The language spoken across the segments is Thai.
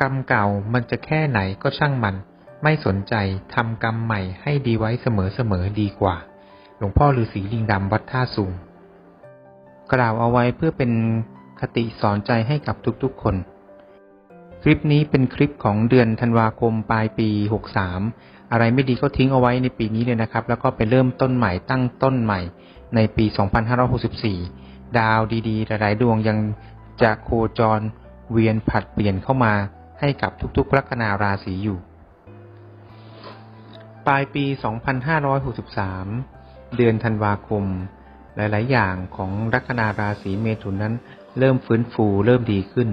กรรมเก่ามันจะแค่ไหนก็ช่างมัน ไม่สนใจทำกรรมใหม่ให้ดีไว้เสมอๆดีกว่า หลวงพ่อฤาษีลิงดำวัดท่าสูง กล่าวเอาไว้เพื่อเป็นคติสอนใจให้กับทุกๆคน คลิปนี้เป็นคลิปของเดือนธันวาคมปลายปี 63 อะไรไม่ดีก็ทิ้งเอาไว้ในปีนี้เลยนะครับ แล้วก็ไปเริ่มต้นใหม่ตั้งต้นใหม่ในปี 2564 ดาวดีๆ หลายๆดวงยังจะโคจรเวียนผัดเปลี่ยนเข้ามา ให้กับทุกๆลัคนาราศีอยู่ ปลายปี 2563 เดือนธันวาคม หลายๆ อย่างของลัคนาราศีเมถุนนั้น เริ่มฟื้นฟูเริ่มดีขึ้น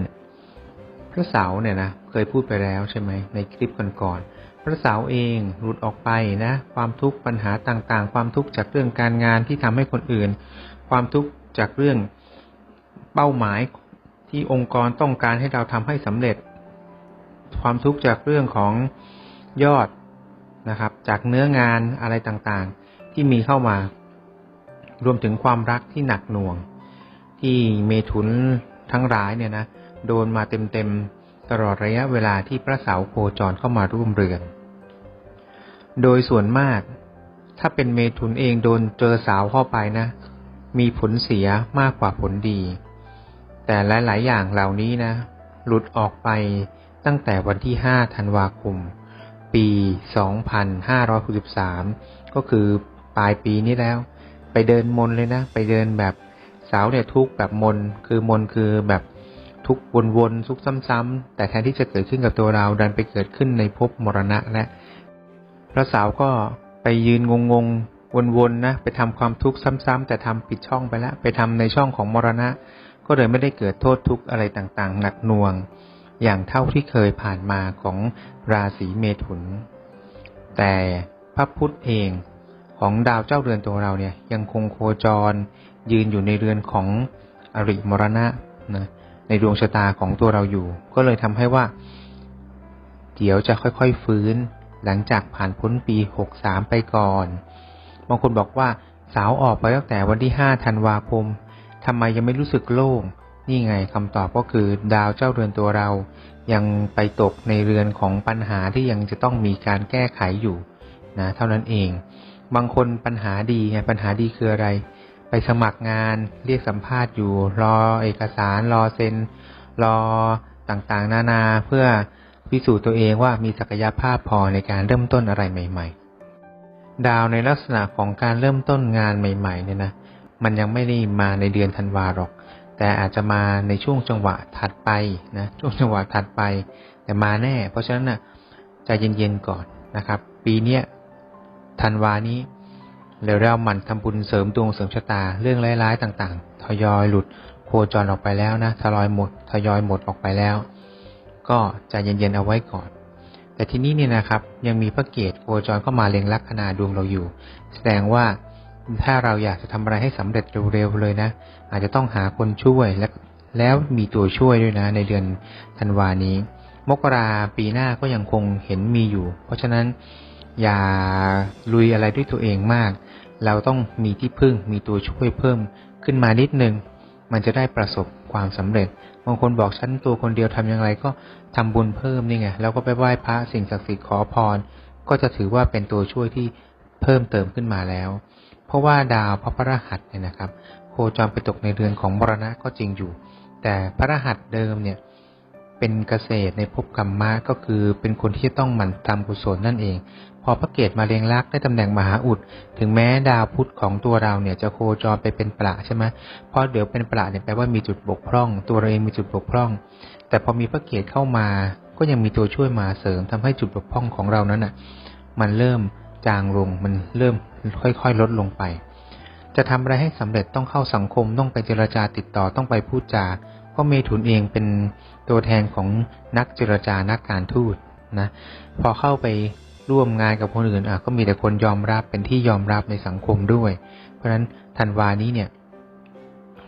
พระเสาร์เนี่ยนะเคยพูดไปแล้วใช่ไหมในคลิปก่อนๆพระเสาร์เองหลุดออกไปนะ ความทุกข์ปัญหาต่างๆ ความทุกข์จากเรื่องการงานที่ทำให้คนอื่น ความทุกข์จากเรื่องเป้าหมายที่องค์กรต้องการให้เราทำให้สำเร็จ ความทุกข์จากเรื่องของยอดนะครับ จากเนื้องานอะไรต่างๆ ที่มีเข้ามารวมถึงความรักที่หนักหน่วง ที่เมถุนทั้งหลายเนี่ยนะโดนมาเต็มๆตลอดระยะเวลาที่พระเสาโคจรเข้ามาร่วมเรือน โดยส่วนมาก ถ้าเป็นเมถุนเองโดนเจอสาวเข้าไปนะ มีผลเสียมากกว่าผลดี แต่หลายๆอย่างเหล่านี้นะ หลุดออกไป ตั้งแต่วันที่ 5 ธันวาคม ปี 2563 ก็คือปลายปีนี้แล้ว ไปเดินมนเลยนะ ไปเดินแบบสาวเนี่ยทุกแบบมน คือมนคือแบบทุกวนๆ ทุกซ้ำๆ แต่แทนที่จะเกิดขึ้นกับตัวเรา ดันไปเกิดขึ้นในภพมรณะและพระสาวก็ไปยืนงงๆ วนๆ นะ ไปทำความทุกข์ซ้ำๆแต่ทำผิดช่องไปแล้ว ไปทำในช่องของมรณะ ก็เลยไม่ได้เกิดโทษทุกข์อะไรต่างๆ หนักหน่วง อย่างเท่าที่เคยผ่านมาของราศีเมถุน แต่พระพุทธเองของดาวเจ้าเรือนตัวเราเนี่ยยังคงโคจร ยืนอยู่ในเรือนของอริมรณะนะในดวงชะตาของตัวเราอยู่ ก็เลยทำให้ว่า เดี๋ยวจะค่อยๆฟื้น หลังจากผ่านพ้นปี63ไปก่อนบางคนบอกว่าสาวออกไปตั้งแต่วันที่5ธันวาคมทำไมยังไม่รู้สึกโล่ง นี่ไงคำตอบก็คือดาวเจ้าเรือนตัวเรา ยังไปตกในเรือนของปัญหาที่ยังจะต้องมีการแก้ไขอยู่นะเท่านั้นเอง บางคนปัญหาดีไงปัญหาดีคืออะไร ไปสมัครงานเรียกสัมภาษณ์อยู่ รอเอกสารรอเซ็น รอต่างๆ นานาเพื่อพิสูจน์ตัวเองว่ามีศักยภาพพอในการเริ่มต้นอะไรใหม่ ๆ ดาวในลักษณะของการเริ่มต้นงานใหม่ ๆ เนี่ยนะมันยังไม่ได้มาในเดือนธันวาหรอก แต่อาจจะมาในช่วงจังหวะถัดไปนะช่วงจังหวะถัดไป แต่มาแน่ เพราะฉะนั้นนะ่ะใจเย็นๆก่อนนะครับ ปีเนี้ยธันวานี้เดี๋ยวเราหมั่นทำบุญเสริมดวงเสริมชะตาเรื่องร้ายๆต่างๆ ทยอยหลุดโคจรออกไปแล้วนะทยอยหมดทยอยหมดออกไปแล้ว ก็ใจเย็นๆเอาไว้ก่อน แต่ที่นี้เนี่ยนะครับ ยังมีพระเกตโคจรเข้ามาเล็งลัคนาดวงเราอยู่ แสดงว่า ถ้าเราอยากจะทำอะไรให้สำเร็จเร็วๆเลยนะ อาจจะต้องหาคนช่วยและแล้วมีตัวช่วยด้วยนะ ในเดือนธันวานี้ มกราปีหน้าก็ยังคงเห็นมีอยู่ เพราะฉะนั้นอย่าลุยอะไรด้วยตัวเองมาก เราต้องมีที่พึ่งมีตัวช่วยเพิ่มขึ้นมานิดนึง มันจะได้ประสบความสำเร็จ บางคนบอกฉันตัวคนเดียวทำอย่างไรก็ทำบุญเพิ่มนี่ไง แล้วก็ไปไหว้พระสิ่งศักดิ์สิทธิ์ขอพร ก็จะถือว่าเป็นตัวช่วยที่เพิ่มเติมขึ้นมาแล้ว เพราะว่าดาวพระพระหัสเนี่ยนะครับ โคจรไปตกในเรือนของมรณะก็จริงอยู่ แต่พระรหัสเดิมเนี่ยเป็นเกษตรในภพกรรมะก็คือเป็นคนที่ต้องหมั่นทำกุศลนั่นเอง พอพระเกตมาเรียงลักษ์ได้ตำแหน่งมหาอุด ถึงแม้ดาวพุธของตัวเราเนี่ยจะโคจรไปเป็นประใช่ไหมเพราะเดี๋ยวเป็นประเนี่ยแปลว่ามีจุดบกพร่อง ตัวเราเองมีจุดบกพร่อง แต่พอมีพระเกตเข้ามาก็ยังมีตัวช่วยมาเสริมทำให้จุดบกพร่องของเรานั้นอะ มันเริ่ม จางลง มันเริ่มค่อยๆ ลดลงไป จะทำอะไรให้สำเร็จต้องเข้าสังคมต้องไปเจรจาติดต่อต้องไปพูดจา เพราะเมถุนเองเป็นตัวแทนของนักเจรจานักการทูตนะพอเข้าไปร่วมงานกับคนอื่นอะก็มีแต่คนยอมรับเป็นที่ยอมรับในสังคมด้วย เพราะฉะนั้นธันวานี้เนี่ย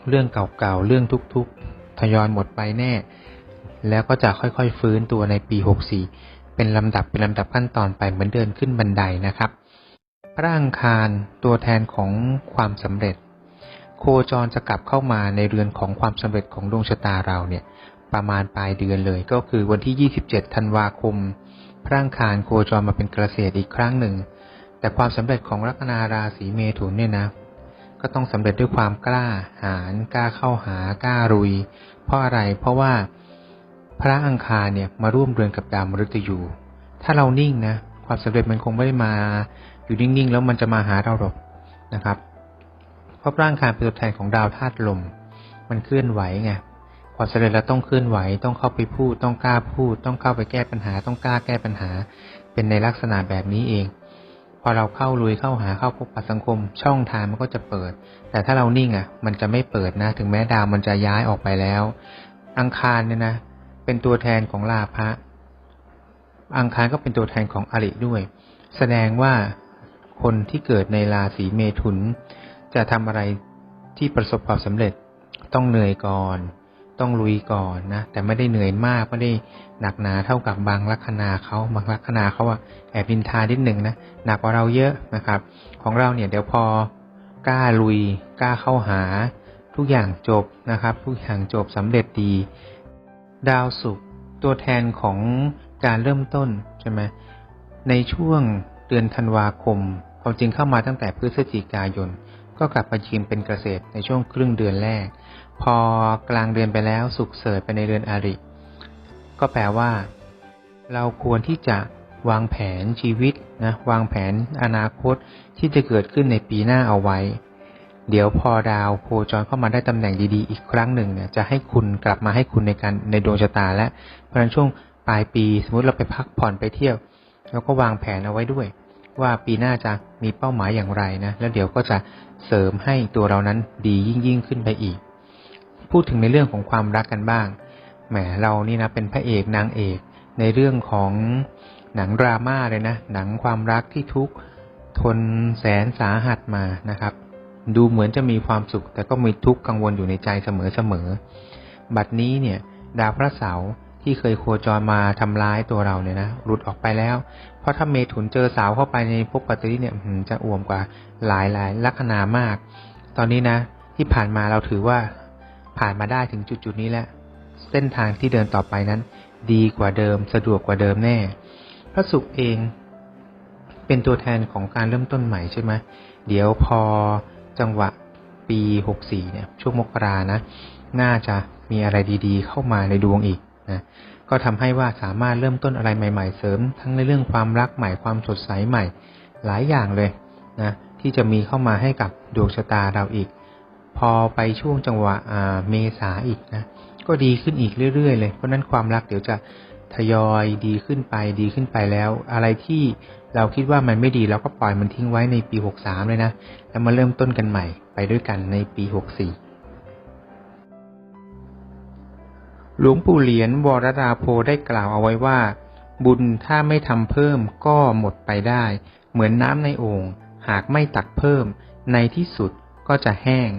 เรื่องเก่าๆเรื่องทุกๆทยอยหมดไปแน่ แล้วก็จะค่อยๆฟื้นตัวในปี 64 เป็นลำดับเป็นลำดับขั้นตอนไปเหมือนเดินขึ้นบันไดนะครับ พระอังคารตัวแทนของความสำเร็จ โคจรจะกลับเข้ามาในเรือนของความสำเร็จของดวงชะตาเราเนี่ยประมาณปลายเดือนเลย ก็คือวันที่ 27 ธันวาคม พระอังคารโคจรมาเป็นเกษตรอีกครั้งหนึ่ง แต่ความสำเร็จของลัคนาราศีเมถุนเนี่ยนะ ก็ต้องสำเร็จด้วยความกล้าหาญกล้าเข้าหากล้ารุย เพราะอะไร เพราะว่า พระอังคารเนี่ยมาร่วมเรือนกับดาวมฤตยู ถ้าเรานิ่งนะ ความสำเร็จมันคงไม่ได้มาอยู่นิ่งๆ แล้วมันจะมาหาเราหรอกนะครับ เพราะพระอังคารเป็นตัวแทนของดาวธาตุลม มันเคลื่อนไหวไงความสำเร็จเราต้องเคลื่อนไหว ต้องเข้าไปพูด ต้องกล้าพูด ต้องเข้าไปแก้ปัญหา ต้องกล้าแก้ปัญหา เป็นในลักษณะแบบนี้เอง พอเราเข้าลุยเข้าหาเข้าพบปะสังคม ช่องทางมันก็จะเปิด แต่ถ้าเรานิ่งอะ มันจะไม่เปิดนะ ถึงแม้ดาวมันจะย้ายออกไปแล้ว อังคารเนี่ยนะ เป็นตัวแทนของลาภะอังคารก็เป็นตัวแทนของอริด้วย แสดงว่าคนที่เกิดในราศีเมถุน จะทำอะไรที่ประสบความสำเร็จต้องเหนื่อยก่อน ต้องลุยก่อนนะ แต่ไม่ได้เหนื่อยมากไม่ได้หนักหนาเท่ากับบางลัคนาเขาบางลัคนาเขาอะแอบดินทานิดหนึ่งนะหนักกว่าเราเยอะนะครับ ของเราเนี่ยเดี๋ยวพอกล้าลุย กล้าเข้าหา ทุกอย่างจบนะครับ ทุกอย่างจบสำเร็จดี ดาวศุกร์ตัวแทนของการเริ่มต้นใช่ไหมในช่วงเดือนธันวาคมความจริงเข้ามาตั้งแต่พฤศจิกายน ก็กลับมายืนเป็นเกษตรในช่วงครึ่งเดือนแรก พอกลางเดือนไปแล้วสุกเสริฐไปในเดือนอาริ ก็แปลว่า เราควรที่จะวางแผนชีวิตนะวางแผนอนาคตที่จะเกิดขึ้นในปีหน้าเอาไว้ เดี๋ยวพอดาวโคจรเข้ามาได้ตำแหน่งดีๆ อีกครั้งหนึ่งเนี่ยจะให้คุณกลับมาให้คุณในการในดวงชะตาและเพราะฉะนั้นช่วงปลายปีสมมติเราไปพักผ่อนไปเที่ยวเราก็วางแผนเอาไว้ด้วย ว่าปีหน้าจะมีเป้าหมายอย่างไรนะแล้วเดี๋ยวก็จะเสริมให้ตัวเรานั้นดียิ่งยิ่งขึ้นไปอีก พูดถึงในเรื่องของความรักกันบ้างแหมเรานี่นะเป็นพระเอกนางเอกในเรื่องของหนังดราม่าเลยนะหนังความรักที่ทุกทนแสนสาหัสมานะครับ ดูเหมือนจะมีความสุข แต่ก็มีทุกข์กังวลอยู่ในใจเสมอๆ บัดนี้เนี่ย ดาวพระเสาร์ที่เคยโคจรมาทำร้ายตัวเราเนี่ยนะหลุดออกไปแล้ว เพราะถ้าเมถุนเจอสาวเข้าไปในภพปฏิเนี่ยจะอ่วมกว่าหลายหลายลัคนามาก ตอนนี้นะ ที่ผ่านมาเราถือว่าผ่านมาได้ถึงจุดจุดๆนี้แล้ว เส้นทางที่เดินต่อไปนั้น ดีกว่าเดิมสะดวกกว่าเดิมแน่ พระศุกร์เอง เป็นตัวแทนของการเริ่มต้นใหม่ใช่ไหมเดี๋ยวพอ จังหวะปีหกสี่เนี่ย ช่วงมกรานะ น่าจะมีอะไรดีๆ เข้ามาในดวงอีกนะก็ทำให้ว่าสามารถเริ่มต้นอะไรใหม่ ๆ เสริม ทั้งในเรื่องความรักใหม่ความสดใสใหม่ หลายอย่างเลยนะที่จะมีเข้ามาให้กับดวงชะตาเราอีก พอไปช่วงจังหวะเมษาอีกนะก็ดีขึ้นอีกเรื่อยๆ เลย เพราะนั้นความรักเดี๋ยวจะ ทยอยดีขึ้นไปดีขึ้นไปแล้ว อะไรที่เราคิดว่ามันไม่ดีเราก็ปล่อยมันทิ้งไว้ในปี 63 เลยนะ แล้วมาเริ่มต้นกันใหม่ไปด้วยกันในปี 64 หลวงปู่เหรียญวรราโพได้กล่าวเอาไว้ว่า บุญถ้าไม่ทำเพิ่มก็หมดไปได้ เหมือนน้ำในโอ่งหากไม่ตักเพิ่ม ในที่สุดก็จะแห้ง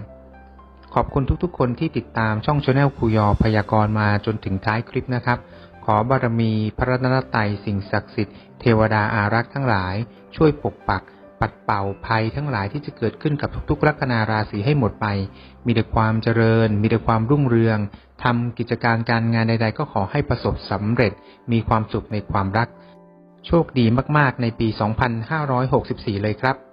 ขอบคุณทุกๆ คนที่ติดตามช่องชาแนลครูยอพยากรณ์มาจนถึงท้ายคลิปนะครับ ขอบารมีพระรัตนตรัยสิ่งศักดิ์สิทธิ์เทวดาอารักษ์ทั้งหลาย ช่วยปกปัก ปัดเป่าภัยทั้งหลายที่จะเกิดขึ้นกับทุกๆลัคนาราศีให้หมดไป มีแต่ความเจริญ มีแต่ความรุ่งเรืองทำกิจการการงานใด ๆ ก็ขอให้ประสบสำเร็จ มีความสุขในความรัก โชคดีมากๆในปี 2564 เลยครับ